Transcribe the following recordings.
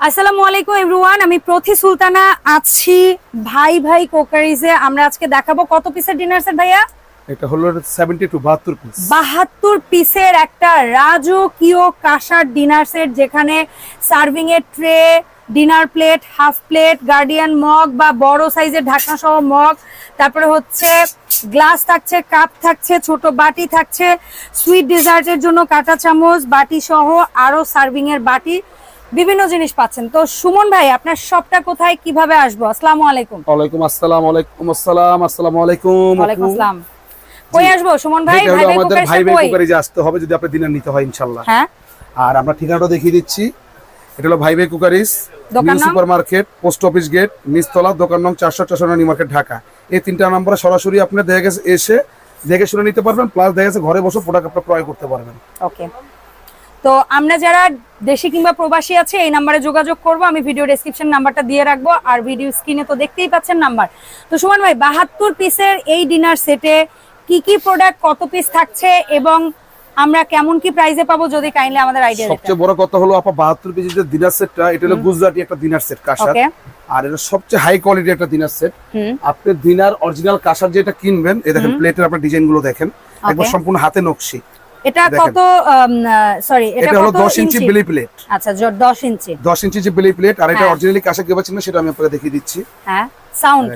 আসসালামু আলাইকুম এভরিওয়ান আমি প্রথি সুলতানা আছি ভাই ভাই কোকারিজে। আমরা আজকে দেখাবো কত পিসের ডিনার সেট ভাইয়া? এটা হলো সেভেন্টি টু বাহাত্তর পিস বাহাত্তর পিসের একটা রাজকীয় কাঁসার ডিনার সেট যেখানে সার্ভিং এর tray dinner plate half plate guardian mug বা বড় সাইজের ঢাকনা সহ মগ তারপরে হচ্ছে গ্লাস থাকছে কাপ থাকছে ছোট বাটি থাকছে সুইট ডেজার্টের জন্য কাঁটা চামচ বাটি সহ আরও সার্ভিং এর বাটি। বিভিন্ন জিনিস পাচ্ছেন। তো সুমন ভাই আপনার সবটা কোথায় কীভাবে আসব? আসসালামু আলাইকুম। ওয়ালাইকুম আসসালাম ওয়ালাইকুম আসসালাম আসসালামু আলাইকুম ওয়ালাইকুম আসসালাম। কই আসব? সুমন ভাই ভাই আমাদের ভাই ভাই কই? আসতে হবে যদি আপনি দিনের নিতে হয় ইনশাল্লাহ হ্যাঁ। আর আমরা ঠিকানাটা দেখিয়ে দিচ্ছি। এটা হলো ভাই ভাই কুকারিস দোকান new super market post office gate নিচতলা দোকান নং চারশো চারশো নিউ মার্কেট ঢাকা। এই তিনটা নম্বরে সরাসরি আপনি দেখে গেছে এসে দেখে শুনে নিতে পারবেন প্লাস দেখে গেছে ঘরে বসে প্রোডাক্ট আপনি ক্রয় করতে পারবেন। ওকে তো আমরা যারা দেশি কিংবা প্রবাসী আছে এই নাম্বারে যোগাযোগ করব। আমি ভিডিও ডেসক্রিপশন নাম্বারটা দিয়ে রাখব আর ভিডিও স্ক্রিনে তো দেখতেই পাচ্ছেন নাম্বার। তো সুমন ভাই বাহাত্তর পিসের এই ডিনার সেটে কি কি প্রোডাক্ট কত পিস থাকছে এবং আমরা কেমন কি প্রাইসে পাবো যদি কাইন্ডলি আমাদের আইডিয়া সবচেয়ে বড় কথা হলো আপা বাহাত্তর পিসের যে ডিনার সেটটা এটা হলো গুজরাটি একটা ডিনার সেট ওকে আর এটা সবচেয়ে হাই কোয়ালিটি একটা ডিনার সেট হুম। আপনি ডিনার অরিজিনাল কাঁসার যেটা কিনবেন এই দেখেন প্লেটের আপনার ডিজাইনগুলো দেখেন। একবার সম্পূর্ণ হাতে নকশি। এটা কত সরি এটা হলো কত দশ ইঞ্চি বিলি প্লেট আচ্ছা জ- দশ ইঞ্চি। দশ ইঞ্চি যে বিলি প্লেট আর এটা হ্যাঁ। অরিজিনালি কাঁসা কে পাচ্ছেন না সেটা আমি আপনাকে দেখিয়ে দিচ্ছি। হ্যাঁ সাউন্ড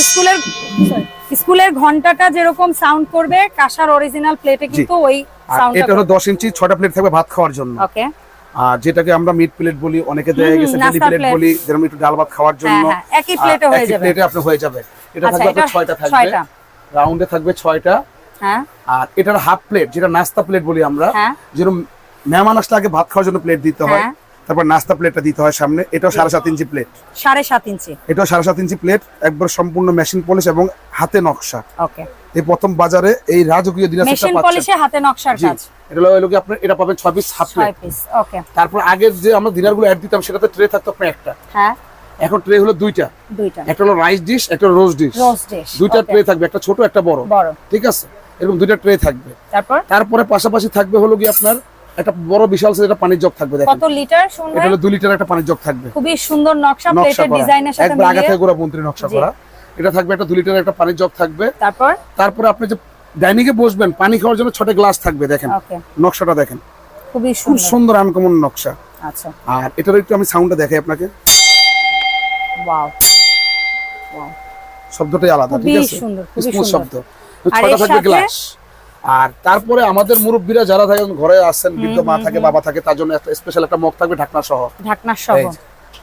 স্কুলের স্কুলের ঘন্টাটা যেরকম সাউন্ড করবে কাঁসার অরিজিনাল প্লেটে কিন্তু ওই সাউন্ডটা এটা হলো দশ ইঞ্চি ছয়টা প্লেট থাকবে ভাত খাওয়ার জন্য। ওকে। আর যেটাকে আমরা মিট প্লেট বলি অনেকে দেয়া গেছে বেলি প্লেট বলি যেরকম একটু ডাল ভাত খাওয়ার জন্য। হ্যাঁ, একই প্লেটে হয়ে যাবে। প্লেটে আপনি হয়ে যাবে। এটা আচ্ছা, থাকবে আপনার এটা ছয়টা থাকবে। ছয়টা। রাউন্ডে থাকবে ছয়টা। হ্যাঁ আর এটার হাফ প্লেট যেটা নাস্তা প্লেট বলি আমরা হ্যাঁ। যেরকম মেহমান আসলে আগে ভাত খাওয়ার জন্য প্লেট দিতে হয় হ্যাঁ। তারপর নাস্তা প্লেটটা দিতে হয় সামনে এটাও সাড়ে সাত ইঞ্চি প্লেট সাড়ে সাত ইঞ্চি। এটাও সাড়ে সাত ইঞ্চি প্লেট একবার সম্পূর্ণ মেশিন পলিশ এবং হাতে নকশা। ওকে এই প্রথম বাজারে এই রাজকীয় মেশিন পলিশে হাতে নকশার কাজ। এটা হলো আপনার এটা পাবেন ছয় পিস হাফ পিস ওকে তারপর আগের যে আমরা দিনারগুলো অ্যাড দিতাম সেটাতে ট্রে থাকতো আপনার একটা। হ্যাঁ। এখন ট্রে হলো দুইটা। দুইটা। একটা হলো রাইস ডিশ একটা রোজ ডিশ রোজ ডিশ দুইটা ট্রে থাকবে একটা ছোট একটা বড়। বড়। ঠিক আছে? এরকম দুইটা ট্রে থাকবে। তারপর? তারপরে পাশাপাশি থাকবে হলো কি আপনার একটা বড় বিশাল সাইজের একটা পানির জগ থাকবে দেখেন। কত লিটার এটা হলো দুই লিটার একটা পানির জগ থাকবে। খুবই সুন্দর নকশা প্লেটের ডিজাইনের সাথে একবার আগে মিলিয়ে। থেকে গোড়া মন্ত্রী নকশা করা। এটা থাকবে একটা দুই লিটার একটা পানির জগ থাকবে। তারপর? তারপরে আপনি যে ডাইনিং এ বসবেন পানি খাওয়ার জন্য ছোট গ্লাস থাকবে দেখেন। নকশাটা দেখেন। খুবই খুব সুন্দর। সুন্দর আনকমন নকশা। আচ্ছা। আর এটার একটু আমি সাউন্ডটা দেখাই আপনাকে। ওয়াও। ওয়াও। শব্দটাই আলাদা ঠিক আছে? সুন্দর। শব্দ। ছয়টা থাকবে গ্লাস আর তারপরে আমাদের মুরব্বীরা যারা থাকেন ঘরে আসেন বৃদ্ধ মা থাকে বাবা থাকে তার জন্য একটা স্পেশাল একটা মগ থাকবে ঢাকনা সহ। ঢাকনা সহ।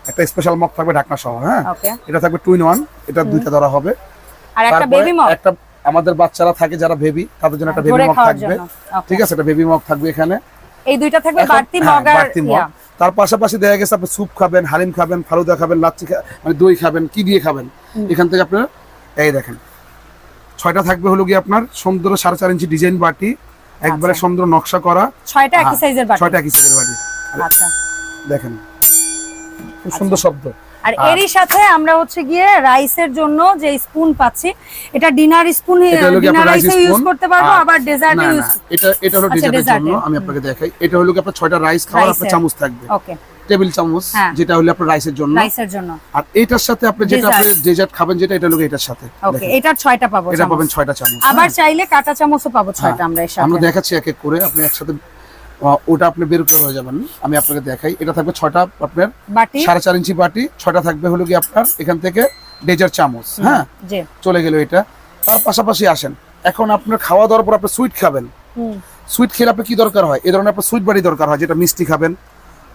একটা স্পেশাল মগ থাকবে ঢাকনা সহ হ্যাঁ? এটা থাকবে টুইন ওয়ান এটা দুইটা ধরা হবে। আর একটা বেবি মগ একটা আমাদের বাচ্চারা থাকে যারা বেবি তাদের জন্য একটা বেবি মগ থাকবে। ঠিক আছে একটা বেবি মগ থাকবে এখানে। এই দুইটা থাকবে বাড়তি হ্যাঁ, মগ আর মগ। তার পাশাপাশি দেখা গেছে আপনি স্যুপ খাবেন হালিম খাবেন ফালুদা খাবেন লাচ্ছি মানে দই খাবেন কি দিয়ে খাবেন? এখান থেকে আপনার এই দেখেন ছয়টা থাকবে হলো কি আপনার সুন্দর সাড়ে চার ইঞ্চি ডিজাইন বাটি একবারে আচ্ছা। সুন্দর নকশা করা। ছয়টা একই সাইজের বাটি? ছয়টা একই সাইজের বাটি। আচ্ছা। দেখেন খুব সুন্দর শব্দ। আর এরই সাথে আমরা হচ্ছে গিয়ে রাইসের জন্য যে স্পুন পাচ্ছি এটা dinner spoon dinner rice use করতে পারব আবার ডেজার্টে ইউজ এটা এটা হলো আচ্ছা, ডেজার্টের জন্য আমি আপনাকে দেখাই। এটা হলো কি আপনার ছয়টা রাইস খাওয়ার আপনার চামচ থাকবে। ওকে টেবিল চামচ হ্যাঁ। যেটা হলো আপনার রাইসের জন্য। রাইসের জন্য। আর এটার সাথে আপনি যেটা আপনি ডেজার্ট খাবেন যেটা এটা হলো এটার সাথে। ওকে। এটার ছয়টা পাবো এটা পাবেন ছয়টা চামচ আবার চাইলে কাঁটা চামচও পাবো ছয়টা আমরা এর সাথে। আমরা দেখাচ্ছি এক এক করে। আপনি একসাথে ওটা আপনি বের করে হয়ে যাবেন। আমি আপনাকে দেখাই। এটা থাকবে ছয়টা আপনার বাটি। সাড়ে চার ইঞ্চি বাটি। ছয়টা থাকবে হলো কি আপনার এখান থেকে ডেজার্ট চামচ হ্যাঁ। জি। চলে গেল এটা। তার পাশাপাশি আসেন। এখন আপনার খাওয়া দাওয়ার পর আপনি সুইট খাবেন। হুম। সুইট খেলে আপনার কি দরকার হয়? এই ধরনের আপনার সুইট বাড়ি দরকার হয় যেটা মিষ্টি খাবেন।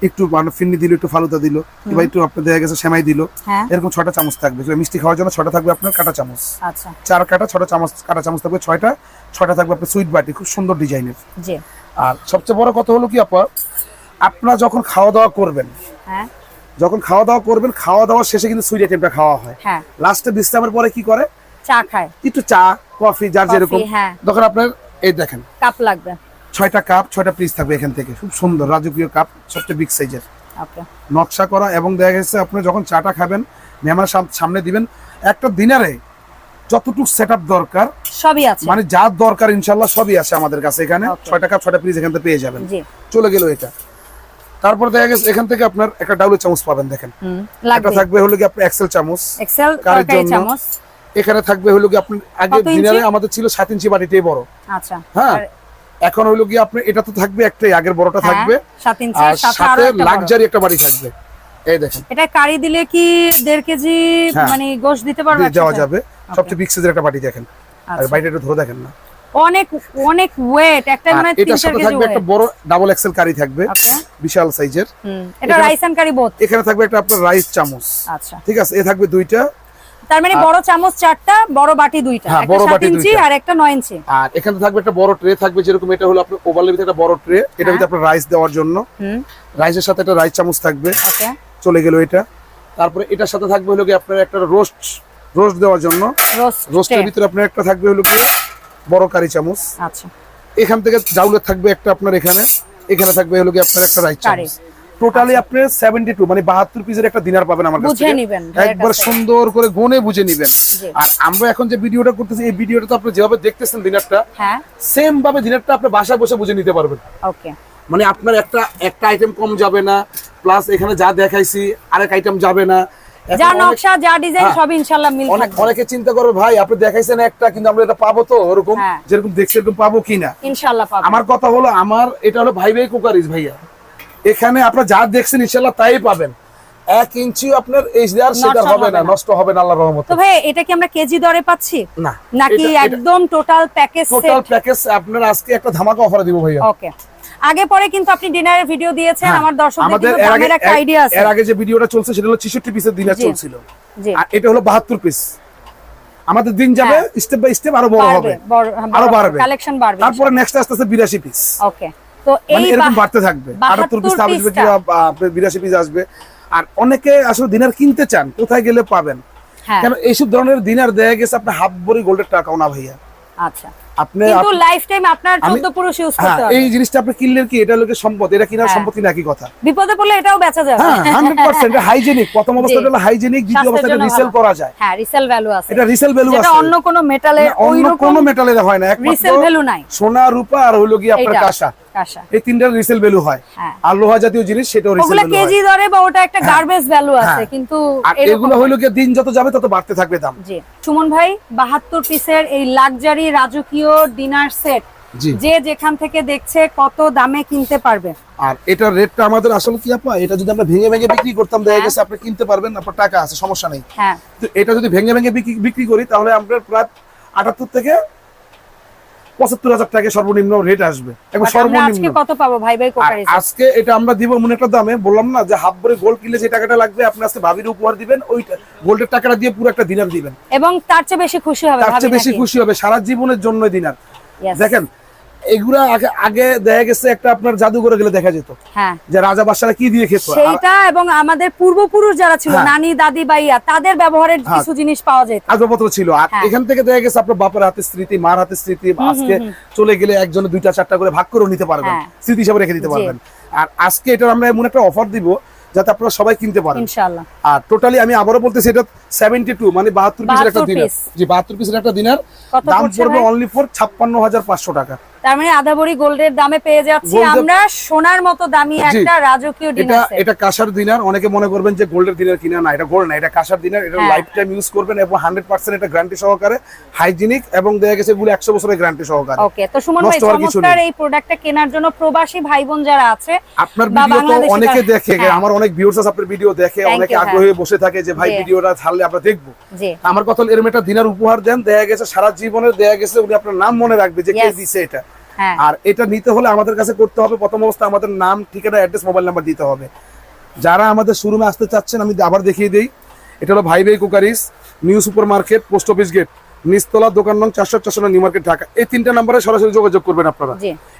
একটু মানে ফিন্নি দিল একটু ফালুদা দিল এবার একটু আপনার দেখা গেছে সেমাই দিল। হ্যাঁ। এরকম ছটা চামচ থাকবে। মিষ্টি খাওয়ার জন্য ছটা থাকবে আপনার কাটা চামচ। আচ্ছা। চার কাটা ছটা চামচ কাটা চামচ থাকবে ছয়টা। ছটা থাকবে আপনার সুইট বাটি খুব সুন্দর ডিজাইনের। আর সবচেয়ে বড় কথা হলো কি আপা আপনারা যখন খাওয়া দাওয়া করবেন হ্যাঁ। যখন খাওয়া দাওয়া করবেন খাওয়া দাওয়ার শেষে কিন্তু সুইট আইটেমটা খাওয়া হয়। হ্যাঁ। লাস্টে বিশ্রামের পরে কি করে? চা খায়। একটু চা কফি যার যেরকম। হ্যাঁ। তখন আপনার এই দেখেন। কাপ লাগবে। ছয়টা কাপ ছয়টা পিস থাকবে এখান থেকে। খুব সুন্দর রাজকীয় কাপ সবচেয়ে বিগ সাইজের নকশা করা এবং দেখা গেছে আপনি যখন চাটা খাবেন মেহমানের সাম- সামনে দিবেন একটা দিনারে যতটুকু সেট দরকার সবই আছে। মানে যা দরকার ইনশাল্লাহ সবই আছে আমাদের কাছে এখানে. ছয়টা কাপ ছয়টা পিস এখান থেকে পেয়ে যাবেন। চলে গেল এটা। তারপর দেখা গেছে এখান থেকে আপনার একটা ডাবলের চামচ পাবেন দেখেন। একটা থাকবে হলো কি আপনার এক্সেল চামচ এক্সেল কারির জন্য। এখানে থাকবে হলো কি আপনার আগে ডিনারে আমাদের ছিল সাত ইঞ্চি বাটিটাই বড়। আচ্ছা। হ্যাঁ? এখন হলো কি আপনার এটা তো থাকবে একটাই আগের বড়টা হ্যাঁ, থাকবে। আর সাথে বড়। লাক্সারি একটা বাড়ি থাকবে। এই দেখেন। এটা কারি দিলে কি দেড় কেজি হ্যাঁ। মানে গোশ দিতে পারবে দেওয়া যাবে। সবচেয়ে বিগ সাইজের একটা বাটি দেখেন। আর আচ্ছা। বাড়িটা একটু ধরে দেখেন না। অনেক অনেক ওয়েট একটা মানে তিন এটার চার সাথে কেজি থাকবে একটা বড় ডাবল এক্সেল কারি থাকবে বিশাল সাইজের এটা এখানে- রাইস এন্ড কারি বোথ এখানে থাকবে একটা আপনার রাইস চামচ। আচ্ছা। ঠিক আছে এ থাকবে দুইটা। তার মানে বড় চামচ চারটা বড় বাটি দুইটা। হ্যাঁ, বড় বাটি ইঞ্চি আর একটা নয় ইঞ্চি। আর এখানে থাকবে একটা বড় ট্রে থাকবে যেরকম এটা হলো আপনার ওভালের ভিতরে একটা বড় ট্রে এটা হ্যাঁ। ভিতরে আপনার রাইস দেওয়ার জন্য। রাইসের সাথে একটা রাইস চামচ থাকবে। চলে গেল এটা। তারপরে এটার সাথে থাকবে হলো কি আপনার একটা রোস্ট রোস্ট দেওয়ার জন্য। রোস্টের ভিতরে আপনার একটা থাকবে হলো কি বড় কারি চামচ। আচ্ছা। এখান থেকে জাউলের থাকবে একটা আপনার এখানে। এখানে থাকবে হলো কি আপনার একটা রাইস চামচ। টোটালি আপনি সেভেন্টি টু মানে বাহাত্তর পিসের একটা দিনার পাবেন আমার কাছ বুঝে একবার সুন্দর করে গুনে বুঝে নিবেন। আর আমরা এখন যে ভিডিওটা করতেছি এই ভিডিওটা তো আপনি যেভাবে দেখতেছেন দিনারটা হ্যাঁ। সেম ভাবে দিনারটা আপনি বাসায় বসে বুঝে নিতে পারবেন। ওকে মানে আপনার একটা একটা আইটেম কম যাবে না প্লাস এখানে যা দেখাইছি আরেক আইটেম যাবে না। যা নকশা যা ডিজাইন হ্যাঁ। সব ইনশাআল্লাহ মিল থাকবে। অনেকে চিন্তা করবে ভাই আপনি দেখাইছেন একটা কিন্তু আমরা এটা পাবো তো ওরকম। যেরকম দেখছি এরকম পাবো কিনা? ইনশাআল্লাহ পাবেন আমার কথা হলো আমার এটা হলো ভাই ভাই কুকারিজ ভাইয়া। এখানে আপনার যা দেখছেন ইনশাল্লাহ তাই পাবেন। এক ইঞ্চি আপনার এইচডিআর সেটা হবে না। নষ্ট হবে না আল্লাহর রহমতে। তো ভাই এটা কি আমরা কেজি দরে পাচ্ছি? না নাকি একদম টোটাল প্যাকেজ টোটাল প্যাকেজ আপনার আজকে একটা ধামাকা অফার দিব ভাইয়া। ওকে আগে পরে কিন্তু আপনি ডিনারের ভিডিও দিয়েছেন হ্যাঁ, আমার দর্শকদের আমাদের কিন্তু একটা আইডিয়া আছে। এর আগে যে ভিডিওটা চলছে সেটা হলো 66 পিসের জি। চলছিল। জি। আর এটা হলো 72 পিস আমাদের দিন যাবে স্টেপ বাই স্টেপ আরও বড় হবে। আরও বাড়বে কালেকশন বাড়বে। তারপরে নেক্সট আসতে আসতে 82 পিস ওকে তো মানে এই এরকম বাড়তে থাকবে। 78 পিস 72 আসবে কি পিসটা। 82 পিস আসবে। আর অনেকে আসলে দিনার কিনতে চান কোথায় গেলে পাবেন? হ্যাঁ। কেন এইসব ধরনের দিনার দেয়া গেছে আপনার হাফ ভরি গোল্ডের টাকাও না ভাইয়া। আচ্ছা। আপনি কিন্তু লাইফ টাইম আপনার 14 পুরুষ ইউজ হ্যাঁ করতে হবে। এই জিনিসটা আপনি কিনলেন কি এটা লোকের সম্পদ এটা কিনার হ্যাঁ। কথা। বিপদে পড়লে এটাও বেচা যাবে। হ্যাঁ হান্ড্রেড পার্সেন্ট হাইজেনিক প্রথম অবস্থাটা হলো হাইজেনিক দ্বিতীয় অবস্থাটা রিসেল করা যায়। হ্যাঁ রিসেল ভ্যালু আছে। এটা রিসেল ভ্যালু অন্য কোনো মেটালের না, অন্য কোনো মেটালে হয় না। রিসেল ভ্যালু নাই। সোনা রূপা আর হলো কি আপনার কাঁসা। কাঁসা। এই তিনটার রিসেল ভ্যালু হয়। হ্যাঁ। আর লোহা জাতীয় জিনিস সেটাও রিসেল ভ্যালু কেজি দরে বা ওটা একটা গার্বেজ ভ্যালু আছে হ্যাঁ। কিন্তু এগুলো হলো কি দিন যত যাবে তত বাড়তে থাকবে দাম। জি। সুমন ভাই বাহাত্তর পিসের এই লাক্সারি রাজকীয় ডিনার সেট যে যেখান থেকে দেখছে কত দামে কিনতে পারবে। আর এটার রেটটা আমাদের আসলে কি আপা? এটা যদি আমরা ভেঙে ভেঙে বিক্রি করতাম দেখা হ্যাঁ। গেছে আপনি কিনতে পারবেন আপনার টাকা আছে সমস্যা নেই। হ্যাঁ। তো এটা যদি ভেঙে ভেঙে বিক্রি বিক্রি করি তাহলে আমরা প্রায় আটাত্তর থেকে পঁচাত্তর হাজার টাকা সর্বনিম্ন রেট আসবে। সর্বনিম্ন। কত পাবো? ভাই ভাই আজকে এটা আমরা দিব মনে একটা দামে। বললাম না যে হাফ ভরে গোল্ড কিনলে যে টাকাটা লাগবে আপনি আজকে ভাবির উপহার দিবেন ওই গোল্ডের টাকাটা দিয়ে পুরো একটা দিনার দিবেন। এবং তার চেয়ে বেশি খুশি হবে তার চেয়ে বেশি খুশি হবে সারা জীবনের জন্য দিনার দেখেন এগুলা আগে আগে দেখা গেছে একটা আপনার জাদুঘরে গেলে দেখা যেত। হ্যাঁ। যে রাজা বাদশারা কি দিয়ে খেত? সেইটা এবং আমাদের পূর্বপুরুষ যারা ছিল হ্যাঁ। নানি দাদি বাইয়া তাদের ব্যবহারের হ্যাঁ। কিছু জিনিস পাওয়া যেত। আসবাবপত্র ছিল। আর। এখান থেকে দেখা গেছে আপনার বাপের হাতে স্মৃতি মার হাতে স্মৃতি আজকে চলে গেলে একজনে দুইটা চারটা করে ভাগ করে নিতে পারবেন। স্মৃতি হিসাবে রেখে দিতে পারবেন। আর আজকে এটা আমরা এমন একটা অফার দিব যাতে আপনারা সবাই কিনতে পারেন। ইনশাআল্লাহ। আর টোটালি আমি আবারও বলতেছি এটা সেভেন্টি টু মানে বাহাত্তর পিসের একটা দিনার। জি বাহাত্তর পিসের একটা দিনার দাম পড়বে অনলি ফর ছাপ্পান্ন হাজার পাঁচশো টাকা। তার মানে আধা ভরি গোল্ডের দামে পেয়ে যাচ্ছি। আমরা সোনার মতো দামি একটা রাজকীয় এটা ডিনার এটা কাঁসার অনেকে মনে করবেন যে গোল্ডের কিনা না এটা গোল্ড না এটা কাঁসার এটা। লাইফ টাইম ইউজ করবেন এবং হান্ড্রেড পার্সেন্ট এটা গ্যারান্টি সহকারে হাইজিনিক এবং গেছে এগুলো একশো বছরের গ্যারান্টি সহকারে। ওকে তো সুমন ভাই চমৎকার এই প্রোডাক্টটা কেনার জন্য প্রবাসী ভাই বোন যারা আছে আপনার ভিডিও তো অনেকে দেখে হ্যাঁ। আমার অনেক ভিউয়ার্স আছে আপনার ভিডিও দেখে অনেকে আগ্রহী হয়ে। বসে থাকে যে ভাই। ভিডিওটা ছাড়লে আমরা দেখব। আমার কথা হলো এরকম একটা দিনের উপহার দেন দেয়া গেছে সারা জীবনের দেয়া গেছে উনি আপনার নাম মনে রাখবে যে কে. দিছে এটা? আর এটা নিতে হলে আমাদের কাছে করতে হবে। প্রথম অবস্থা আমাদের নাম ঠিকানা অ্যাড্রেস মোবাইল নাম্বার দিতে হবে। যারা আমাদের শোরুমে আসতে চাচ্ছেন আমি আবার দেখিয়ে দিই। এটা হলো ভাই ভাই crockeries new super market post office gate নিচতলা দোকান নং চারশো চারশো নিউ মার্কেট ঢাকা। এই তিনটা নাম্বারে সরাসরি যোগাযোগ করবেন আপনারা।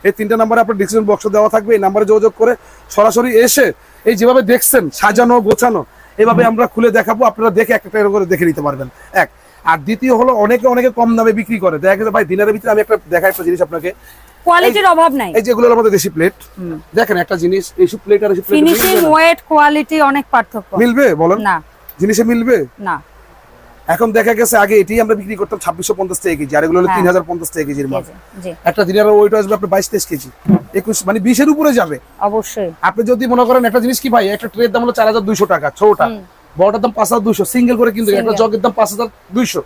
এই তিনটা নাম্বারে আপনার ডিসিশন বক্স দেওয়া থাকবে। এই নাম্বারে যোগাযোগ করে সরাসরি এসে এই যেভাবে দেখছেন সাজানো গোছানো এভাবে আমরা খুলে দেখাবো। আপনারা দেখে একটা একটা করে দেখে নিতে পারবেন। এক। আর দ্বিতীয় হলো অনেকে অনেকে কম দামে বিক্রি করে। দেখা গেছে ভাই দিনের ভিতরে আমি একটা দেখা একটা জিনিস আপনাকে। কোয়ালিটির অভাব নাই। এই যেগুলো আমাদের দেশি প্লেট দেখেন একটা জিনিস এইসব প্লেট আর প্লেট ফিনিশিং ওয়েট কোয়ালিটি অনেক পার্থক্য। মিলবে বলেন? না। জিনিসে মিলবে? না। এখন দেখা গেছে আগে এটাই আমরা বিক্রি করতাম ছাব্বিশশো পঞ্চাশ টাকা কেজি আর এগুলো হলো হ্যাঁ। তিন হাজার পঞ্চাশ টাকা কেজির একটা দিনের ওয়েট আসবে আপনার বাইশ তেইশ কেজি। একুশ মানে বিশের উপরে যাবে। অবশ্যই। আপনি যদি মনে করেন একটা জিনিস কি ভাই একটা ট্রের দাম হলো চার হাজার দুইশো টাকা ছোটটা বড়টার দাম পাঁচ হাজার দুইশো সিঙ্গেল করে কিন্তু একটা। জগের দাম পাঁচ হাজার দুইশো।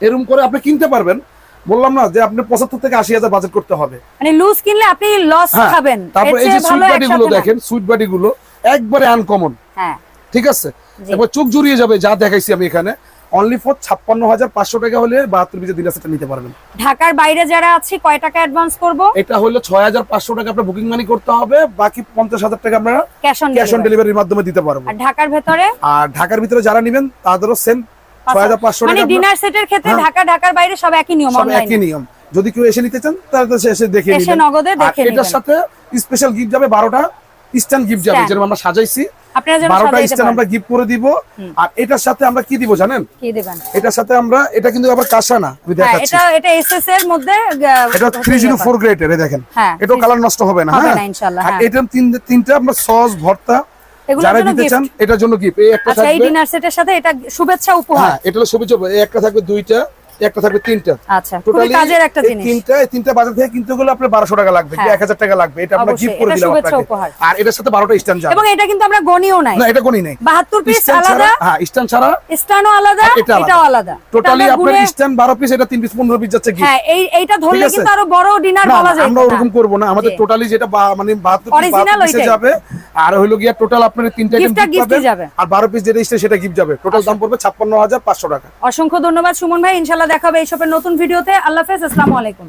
এরকম করে আপনি কিনতে পারবেন। বললাম না যে আপনি পঁচাত্তর থেকে আশি হাজার বাজেট করতে হবে। মানে লুজ কিনলে আপনি লস হ্যাঁ খাবেন। তারপর এই যে সুইট বাটি গুলো দেখেন সুইট বাটি গুলো একবারে আনকমন হ্যাঁ। ঠিক আছে? এবার চোখ জুড়িয়ে যাবে যা দেখাইছি আমি এখানে। অনলি ফর ছাপ্পান্ন হাজার পাঁচশো টাকা হলে বাহাত্তর পিসের নিতে পারবেন। ঢাকার বাইরে যারা আছি কয় টাকা অ্যাডভান্স করব? এটা হলো ছয় হাজার পাঁচশো টাকা আপনার বুকিং মানি করতে হবে বাকি পঞ্চাশ হাজার টাকা আমরা ক্যাশ অন ক্যাশ অন ডেলিভারির মাধ্যমে দিতে পারব। আর ঢাকার ভেতরে? আর ঢাকার ভিতরে যারা নেবেন তাদেরও সেম ছয় হাজার পাঁচশো মানে টাকা ডিনার সেটের ক্ষেত্রে হ্যাঁ। ঢাকা ঢাকার বাইরে সব একই নিয়ম সব একই নিয়ম। যদি কেউ এসে নিতে চান তাহলে তো এসে দেখে এসে নগদে দেখে এটার সাথে স্পেশাল গিফট যাবে স্ট্যান্ড গিফট যাবে যেরকম আমরা সাজাইছি। বারোটা স্ট্যান্ড আমরা গিফট করে দিব। আর এটার সাথে আমরা কি দিব জানেন? এটার সাথে আমরা এটা কিন্তু আবার কাঁসা না আমি হ্যাঁ দেখাচ্ছি। এটা এসএস এর মধ্যে এটা ফোর গ্রেডের দেখেন। হ্যাঁ, এটাও কালার নষ্ট হবে না হ্যাঁ? আর। এটা তিন তিনটা আপনার সস ভর্তা যারা দিতে চান এটার জন্য গিফট এই একটা আচ্ছা এই ডিনার সেটের সাথে এটা শুভেচ্ছা উপহার। হ্যাঁ এটা শুভেচ্ছা। এই একটা থাকবে দুইটা। একটা থাকবে তিনটা। আচ্ছা টোটালি কাজের একটা জিনিস। তিনটা তিনটা বাজার থেকে কিনতে গেলে আপনার বারোশো টাকা লাগবে হ্যাঁ। এক হাজার টাকা লাগবে এটা আমরা গিফট করে দিলাম আপনাকে। আর এটার সাথে বারোটা স্ট্যান্ড যাবে। এবং এটা কিন্তু আমরা গনিও নাই। না এটা কোনই নেই। বাহাত্তর পিস আলাদা। হ্যাঁ স্ট্যান্ড ছাড়া স্টানও আলাদা এটাও আলাদা। টোটালি আপনার স্ট্যান্ড বারো পিস এটা তিন পিস পনেরো পিস যাচ্ছে gift। হ্যাঁ এই এইটা ধরলে কিন্তু আরও বড় ডিনার বলা যায় আমরা ওরকম করব না। আমাদের টোটালি যেটা মানে বাহাত্তর পিস Original বাহাত্তর পিসে ওইটাই। যাবে আর হলো গিয়া টোটাল আপনার তিনটা Gift টা gift gift-ই পাবেন, যাবে। আর বারো পিস যেটা সেটা গিফট যাবে। টোটাল দাম পড়বে ছাপ্পান্ন হাজার পাঁচশো টাকা। অসংখ্য ধন্যবাদ সুমন ভাই ইনশাল্লাহ দেখা হবে এইসবের নতুন ভিডিওতে। আল্লাহ হাফেজ আসসালামু আলাইকুম।